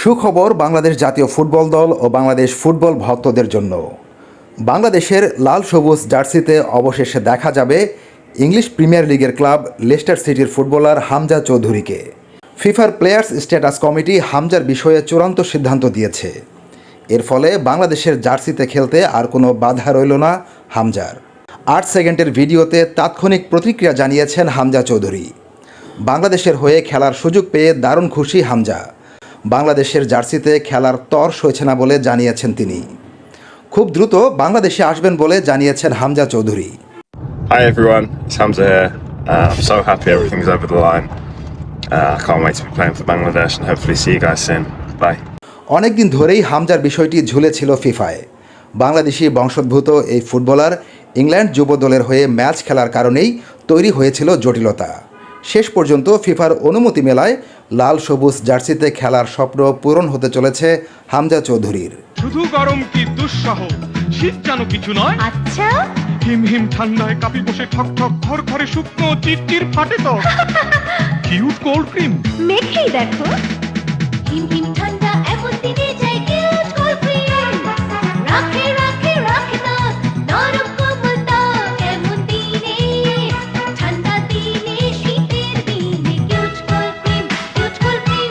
সুখবর বাংলাদেশ জাতীয় ফুটবল দল ও বাংলাদেশ ফুটবল ভক্তদের জন্য। বাংলাদেশের লাল সবুজ জার্সিতে অবশেষে দেখা যাবে ইংলিশ প্রিমিয়ার লিগের ক্লাব লেস্টার সিটির ফুটবলার হামজা চৌধুরীকে। ফিফার প্লেয়ার্স স্ট্যাটাস কমিটি হামজার বিষয়ে চূড়ান্ত সিদ্ধান্ত দিয়েছে। এর ফলে বাংলাদেশের জার্সিতে খেলতে আর কোনো বাধা রইল না হামজার। আট সেকেন্ডের ভিডিওতে তাৎক্ষণিক প্রতিক্রিয়া জানিয়েছেন হামজা চৌধুরী। বাংলাদেশের হয়ে খেলার সুযোগ পেয়ে দারুণ খুশি হামজা। বাংলাদেশের জার্সিতে খেলার তর সইছে না বলে জানিয়েছেন তিনি খুব দ্রুত বাংলাদেশে আসবেন বলে জানিয়েছেন Hamza Chowdhury Hi everyone, it's Hamza here. Uh, I'm so happy everything's over the line. Uh, I can't wait to be playing for Bangladesh and hopefully see you guys soon. Bye. অনেকদিন ধরেই হামজার বিষয়টি ঝুলেছিল ফিফায় বাংলাদেশি বংশোদ্ভূত এই ফুটবলার ইংল্যান্ড যুব দলের হয়ে match খেলার কারণেই তৈরি হয়েছিল জটিলতা শেষ পর্যন্ত ফিফার অনুমতি মেলায় লাল সবুজ জার্সিতে খেলার স্বপ্ন পূরণ হতে চলেছে হামজা চৌধুরীর। শুধু গরম কি দুঃসহ? শীত যেন কিছু নয়। আচ্ছা? হিম হিম ঠান্ডায় কাপি বসে ঠক ঠক ঘর ঘরে শুকনো চিরচির ফাটে তো। Cute cold cream. মেখেই দেখো। হিম হিম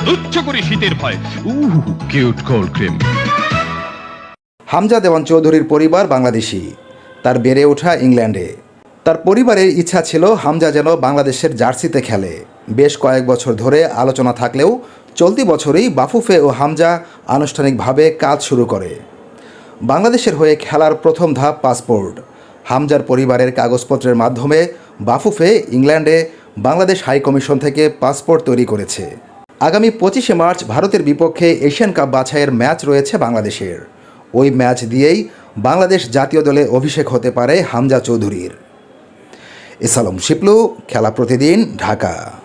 তুচ্ছ করে শীতের ভয়। Cute cold cream Hamza Dewan চৌধুরীর পরিবার বাংলাদেশি। তার বেড়ে ওঠা ইংল্যান্ডে। তার পরিবারের ইচ্ছা ছিল হামজা যেন বাংলাদেশের জার্সিতে খেলে। বেশ কয়েক বছর ধরে আলোচনা থাকলেও চলতি বছরেই বাফুফে ও হামজা আনুষ্ঠানিকভাবে কাজ শুরু করে। বাংলাদেশের হয়ে খেলার প্রথম ধাপ পাসপোর্ট। হামজার পরিবারের কাগজপত্রের মাধ্যমে বাফুফে ইংল্যান্ডে বাংলাদেশ হাই কমিশন থেকে পাসপোর্ট তৈরি করেছে। আগামী পঁচিশে মার্চ ভারতের বিপক্ষে এশিয়ান কাপ বাছাইয়ের ম্যাচ রয়েছে বাংলাদেশের। ওই ম্যাচ দিয়েই বাংলাদেশ জাতীয় দলে অভিষেক হতে পারে হামজা চৌধুরীর। এসালম শিপলু, খেলা প্রতিদিন ঢাকা।